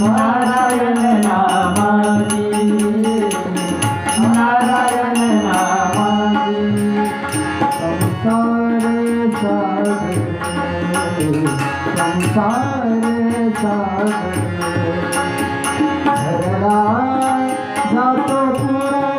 नारायण नामारी नारायण नामारी संसारे सागरे संसारे जातो पुरे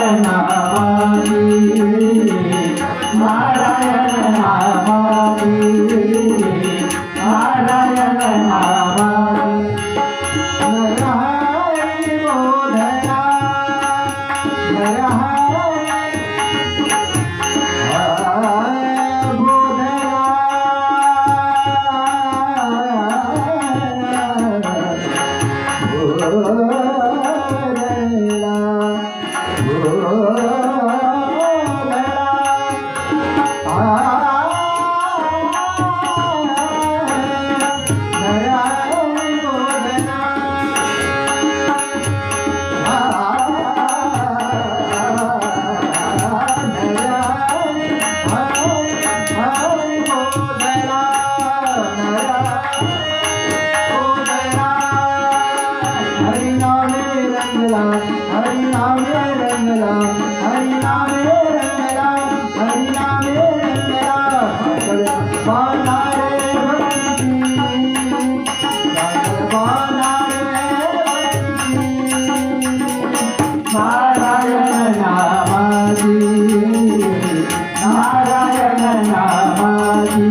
மரணமாகி மாற நாராயண நாமாதி நாராயண நாமாதி